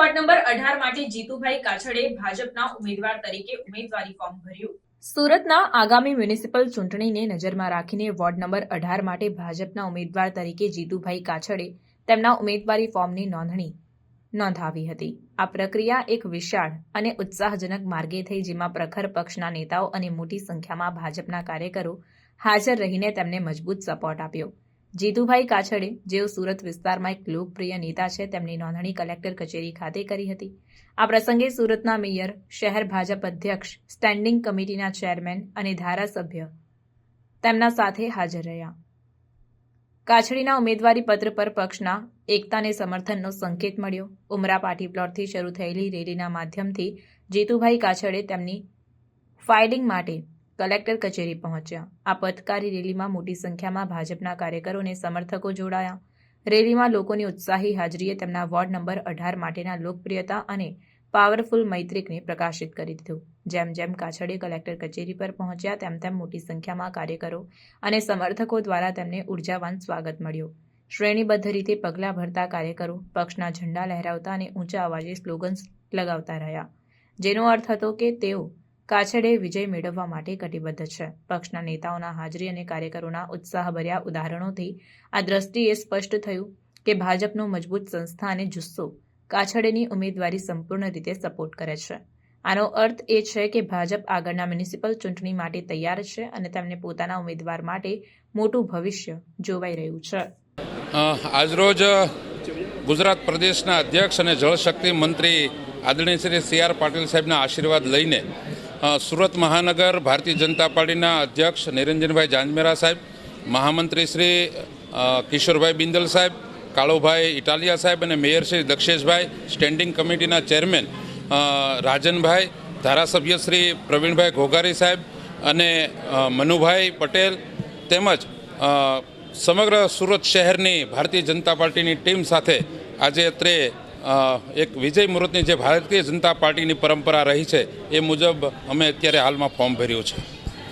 Ward number અઢાર માટે જીતુભાઈ કાછડે ભાજપના ઉમેદવાર તરીકે ઉમેદવારી ફોર્મ ભર્યું. સુરતના આગામી મ્યુનિસિપલ ચૂંટણીને નજરમાં રાખીને વોર્ડ નંબર અઢાર માટે ભાજપના ઉમેદવાર તરીકે જીતુભાઈ કાછડે તેમના ઉમેદવારી ફોર્મની નોંધણી નોંધાવી હતી. આ પ્રક્રિયા એક વિશાળ અને ઉત્સાહજનક માર્ગે થઈ જેમાં પ્રખર પક્ષના નેતાઓ અને મોટી સંખ્યામાં ભાજપના કાર્યકરો હાજર રહીને તેમને મજબૂત સપોર્ટ આપ્યો. જીતુભાઈ કાછડે, જેઓ સુરત વિસ્તારમાં એક લોકપ્રિય નેતા છે, તેમની નોંધણી કલેક્ટર કચેરી ખાતે કરી હતી. આ પ્રસંગે સુરતના મેયર, શહેર ભાજપ અધ્યક્ષ, સ્ટેન્ડિંગ કમિટીના ચેરમેન અને ધારાસભ્ય તેમના સાથે હાજર રહ્યા. કાછડીના ઉમેદવારી પત્ર પર પક્ષના એકતાને સમર્થનનો સંકેત મળ્યો. ઉમરા પાટી પ્લોટથી શરૂ થયેલી રેલીના માધ્યમથી જીતુભાઈ કાછડે તેમની ફાઇલિંગ માટે કલેક્ટર કચેરી પહોંચ્યા. આ પથકારી રેલીમાં મોટી સંખ્યામાં ભાજપના કાર્યકરો અને સમર્થકો જોડાયા. રેલીમાં લોકોની ઉત્સાહી હાજરીએ તેમના વોર્ડ નંબર અઢાર માટેના લોકપ્રિયતા અને પાવરફુલ મૈત્રિકને પ્રકાશિત કરી દીધું. જેમ જેમ કાછડે કલેક્ટર કચેરી પર પહોંચ્યા, તેમ તેમ મોટી સંખ્યામાં કાર્યકરો અને સમર્થકો દ્વારા તેમને ઉર્જાવાન સ્વાગત મળ્યું. શ્રેણીબદ્ધ રીતે પગલાં ભરતા કાર્યકરો પક્ષના ઝંડા લહેરાવતા અને ઊંચા અવાજે સ્લોગન્સ લગાવતા રહ્યા. જેનો અર્થ હતો કે તેઓ કાછડે વિજય મેળવવા માટે કટિબદ્ધ છે. પક્ષના નેતાઓના હાજરી અને કાર્યકરોના ઉત્સાહભર્યા ઉદાહરણોથી આ દ્રષ્ટિએ સ્પષ્ટ થયું કે ભાજપનો મજબૂત સંસ્થા અને જુસ્સો કાછડેની ઉમેદવારી સંપૂર્ણ રીતે સપોર્ટ કરે છે. આનો અર્થ એ છે કે ભાજપ આગળના મ્યુનિસિપલ ચૂંટણી માટે તૈયાર છે અને તેમને પોતાના ઉમેદવાર માટે મોટું ભવિષ્ય જોવાઈ રહ્યું છે. આજરોજ ગુજરાત પ્રદેશના અધ્યક્ષ અને જળશક્તિ મંત્રી આદરણીય શ્રી સી આર પાટીલ સાહેબના આશીર્વાદ લઈને સુરત મહાનગર ભારતીય જનતા પાર્ટીના અધ્યક્ષ નિરંજનભાઈ જાંજમેરા સાહેબ, મહામંત્રી શ્રી કિશોરભાઈ બિંદલ સાહેબ, કાળુભાઈ ઇટાલિયા સાહેબ અને મેયર શ્રી દક્ષેશભાઈ, સ્ટેન્ડિંગ કમિટીના ચેરમેન રાજનભાઈ, ધારાસભ્ય શ્રી પ્રવીણભાઈ ઘોઘારી સાહેબ અને મનુભાઈ પટેલ તેમજ સમગ્ર સુરત શહેરની ભારતીય જનતા પાર્ટીની ટીમ સાથે આજે અત્રે એક વિજય મુહૂર્તની જે ભારતીય જનતા પાર્ટીની પરંપરા રહી છે, એ મુજબ અમે અત્યારે હાલમાં ફોર્મ ભર્યું છે.